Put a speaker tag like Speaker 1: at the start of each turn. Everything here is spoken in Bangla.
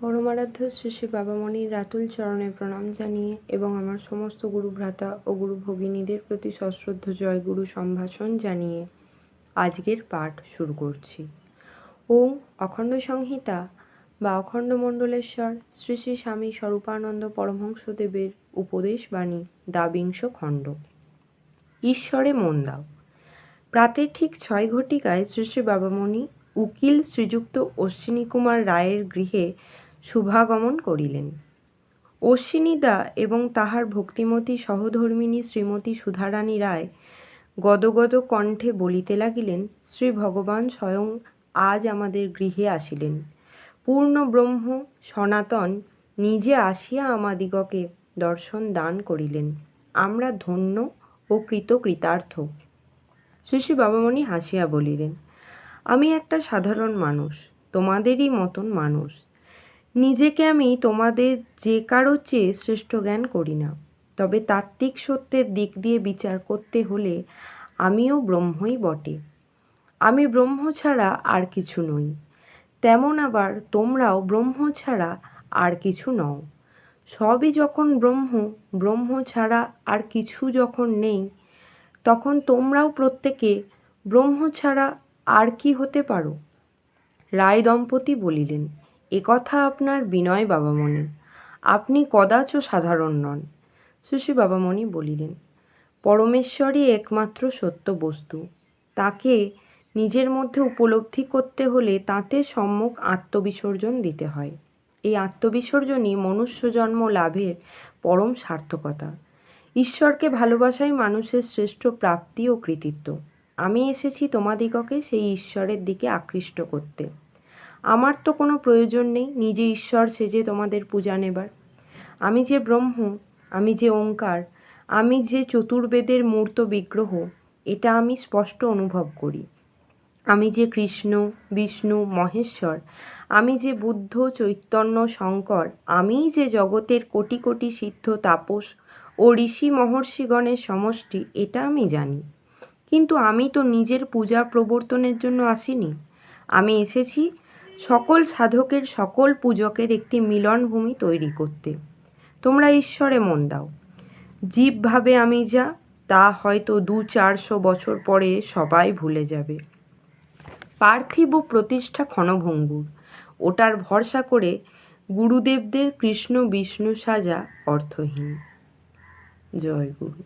Speaker 1: পরমারাধ্য শ্রী শ্রী বাবামণির রাতুল চরণে প্রণাম জানিয়ে এবং আমার সমস্ত গুরু ভ্রাতা ও গুরু ভগিনীদের প্রতি সশ্রদ্ধ জয় গুরু সম্ভাষণ জানিয়ে আজকের পাঠ শুরু করছি। ওম অখণ্ড সংহিতা বা অখণ্ড মণ্ডলেশ্বর শ্রী শ্রী স্বামী স্বরূপানন্দ পরমহংসদেবের উপদেশ বাণী দাবিংশ খণ্ড। ঈশ্বরে মন দাও। প্রাতে ঠিক ছয় ঘটিকায় শ্রী শ্রী বাবামণি উকিল শ্রীযুক্ত অশ্বিনী কুমার রায়ের গৃহে শুভাগমন করিলেন। অশ্বিনীদা এবং তাহার ভক্তিমতী সহধর্মিণী শ্রীমতী সুধারানী রায় গদগদ কণ্ঠে বলিতে লাগিলেন, শ্রী ভগবান স্বয়ং আজ আমাদের গৃহে আসিলেন। পূর্ণ ব্রহ্ম, সনাতন, নিজে আসিয়া আমাদিগকে দর্শন দান করিলেন। আমরা ধন্য ও কৃতকৃতার্থ শ্রী শ্রী বাবামণি হাসিয়া বলিলেন, আমি একটা সাধারণ মানুষ, তোমাদেরই মতন মানুষ। নিজেকে আমি তোমাদের যে কারও চেয়ে শ্রেষ্ঠ জ্ঞান করি না। তবে তাত্ত্বিক সত্যের দিক দিয়ে বিচার করতে হলে আমিও ব্রহ্মই বটে। আমি ব্রহ্ম ছাড়া আর কিছু নই। তেমন আবার তোমরাও ব্রহ্ম ছাড়া আর কিছু নও। সবই যখন ব্রহ্ম ব্রহ্ম ছাড়া আর কিছু যখন নেই, তখন তোমরাও প্রত্যেকে ব্রহ্ম ছাড়া আর কি হতে পারো? রায় দম্পতি বলিলেন একথা আপনার বিনয় বাবামণি। আপনি কদাচ সাধারণ নন। সুশী বাবামণি বলিলেন, পরমেশ্বরই একমাত্র সত্য বস্তু। তাকে নিজের মধ্যে উপলব্ধি করতে হলে তাতে সম্মুখ আত্মবিসর্জন দিতে হয়। এই আত্মবিসর্জনই মনুষ্য জন্ম লাভের পরম সার্থকতা। ঈশ্বরকে ভালোবাসাই মানুষের শ্রেষ্ঠ প্রাপ্তি ও কৃতিত্ব। আমি এসেছি তোমাদিগকে সেই ঈশ্বরের দিকে আকৃষ্ট করতে। আমার তো কোনো প্রয়োজন নেই নিজে ঈশ্বর সেজে তোমাদের পূজা নেবার। আমি যে ব্রহ্ম, আমি যে ওঙ্কার, আমি যে চতুর্বেদের মূর্ত বিগ্রহ, এটা আমি স্পষ্ট অনুভব করি। আমি যে কৃষ্ণ, বিষ্ণু, মহেশ্বর, আমি যে বুদ্ধ, চৈতন্য, শঙ্কর আমিই যে জগতের কোটি কোটি সিদ্ধ, তাপস ও ঋষি মহর্ষিগণের সমষ্টি, এটা আমি জানি। কিন্তু আমি তো নিজের পূজা প্রবর্তনের জন্য আসিনি। আমি এসেছি সকল সাধকের সকল পূজকের একটি মিলনভূমি তৈরি করতে। তোমরা ঈশ্বরে মন দাও। জীবভাবে আমি যা, তা হয়তো দু চারশো বছর পরে সবাই ভুলে যাবে। পার্থিব প্রতিষ্ঠা ক্ষণভঙ্গুর। ওটার ভরসা করে গুরুদেবদের কৃষ্ণ বিষ্ণু সাজা অর্থহীন। জয় গুরু।